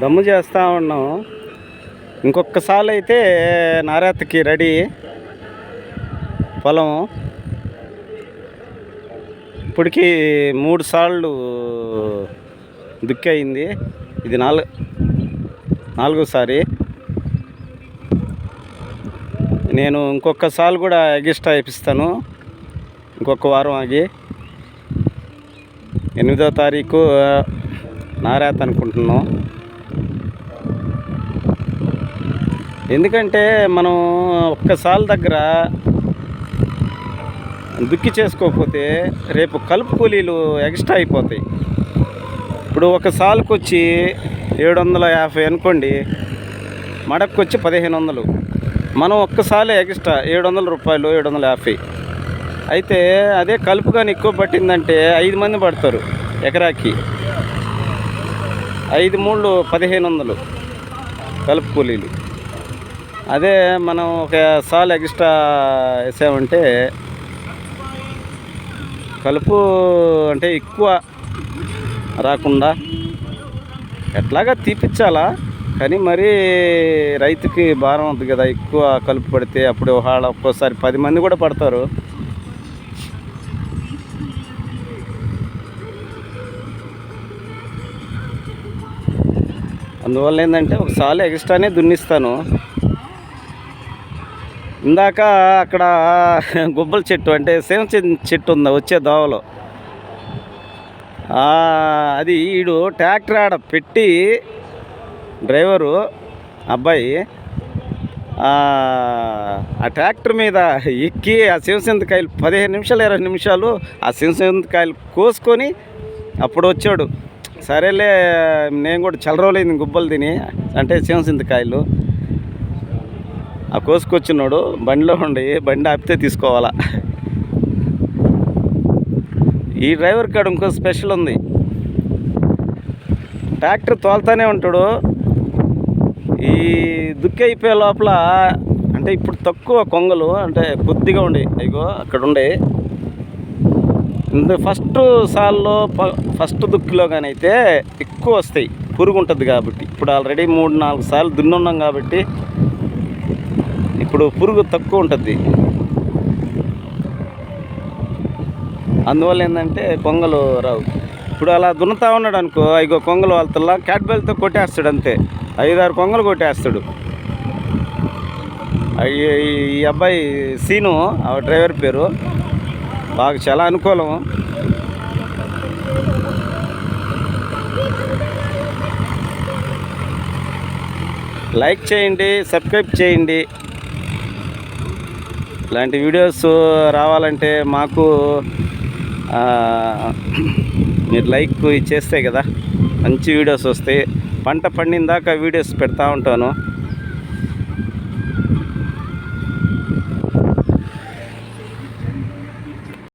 దమ్ము చేస్తూ ఉన్నాం. ఇంకొకసారి అయితే నారాతకి రెడీ. పొలం. ఇప్పటికి మూడు సార్లు దుక్కి అయింది ఇది నాలుగు నాలుగోసారి. నేను ఇంకొకసారి కూడా ఎగిస్ట్రా ఇప్పిస్తాను ఇంకొక వారం ఆగి. ఎనిమిదో తారీఖు నారాత అనుకుంటున్నాం ఎందుకంటే మనం ఒక్కసాల దగ్గర దుక్కి చేసుకోకపోతే రేపు కలుపు కూలీలు ఎక్స్ట్రా అయిపోతాయి. ఇప్పుడు ఒక సాలుకు వచ్చి ఏడు వందల యాభై అనుకోండి మడక్కి వచ్చి పదిహేను వందలు మనం ఒక్కసారి ఎక్స్ట్రా ఏడు వందల రూపాయలు ఏడు వందల యాభై. అయితే అదే కలుపు కానీ ఎక్కువ పట్టిందంటే ఐదు మంది పడతారు ఎకరాకి. ఐదు మూడు పదిహేను వందలు కలుపు కూలీలు. అదే మనం ఒక సాల్ ఎక్స్ట్రా వేసామంటే కలుపు అంటే ఎక్కువ రాకుండా ఎట్లాగా తీపిచ్చాలా? కానీ మరీ రైతుకి భారం ఉంది కదా ఎక్కువ కలుపు పడితే అప్పుడు వాళ్ళ ఒక్కోసారి పది మంది కూడా పడతారు. అందువల్ల ఏంటంటే ఒకసారి ఎక్స్ట్రానే దున్నిస్తాను. ఇందాక అక్కడ గుబ్బల చెట్టు అంటే సేమ చెట్టు ఉంది వచ్చే దోవలో. అది ఈడు ట్రాక్టర్ ఆడ పెట్టి డ్రైవరు అబ్బాయి ఆ ఆ ట్రాక్టర్ మీద ఎక్కి ఆ శివసింతకాయలు పదిహేను నిమిషాలు ఇరవై నిమిషాలు ఆ శివసింతకాయలు కోసుకొని అప్పుడు వచ్చాడు. సరేలే నేను కూడా చాలా రోజులైంది గుబ్బలు తిని అంటే కాయలు. ఆ కోసుకొచ్చినాడు బండిలో ఉండి బండి ఆపితే తీసుకోవాలా. ఈ డ్రైవర్ కాడ ఇంకో స్పెషల్ ఉంది. ట్రాక్టర్ తోలుతానే ఉంటాడు. ఈ దుక్కి అయిపోయే లోపల అంటే ఇప్పుడు తక్కువ కొంగలు అంటే కొద్దిగా ఉండే అయ్యో అక్కడ ఉండే. ఇంత ఫస్ట్ సాల్లో ఫస్ట్ దుక్కిలో కానీ అయితే ఎక్కువ వస్తాయి. పురుగు ఉంటుంది కాబట్టి. ఇప్పుడు ఆల్రెడీ మూడు నాలుగు సార్లు దున్నున్నాం కాబట్టి ఇప్పుడు పురుగు తక్కువ ఉంటుంది అందువల్ల ఏంటంటే కొంగలు రావు. ఇప్పుడు అలా దున్నుతా ఉన్నాడు అనుకో ఇగో కొంగలు వాళ్ళతల్లా క్యాట్బెల్తో కొట్టేస్తాడు అంతే. ఐదారు కొంగలు కొట్టేస్తాడు. అయ్యి- ఈ అబ్బాయి సీను ఆ డ్రైవర్ పేరు. బాగా చాలా అనుకూలం. లైక్ చేయండి సబ్స్క్రైబ్ చేయండి. ఇలాంటి వీడియోస్ రావాలంటే మాకు మీరు లైక్ చేస్తే కదా మంచి వీడియోస్ వస్తాయి. పంట పండిన దాకా వీడియోస్ పెడతా ఉంటాను.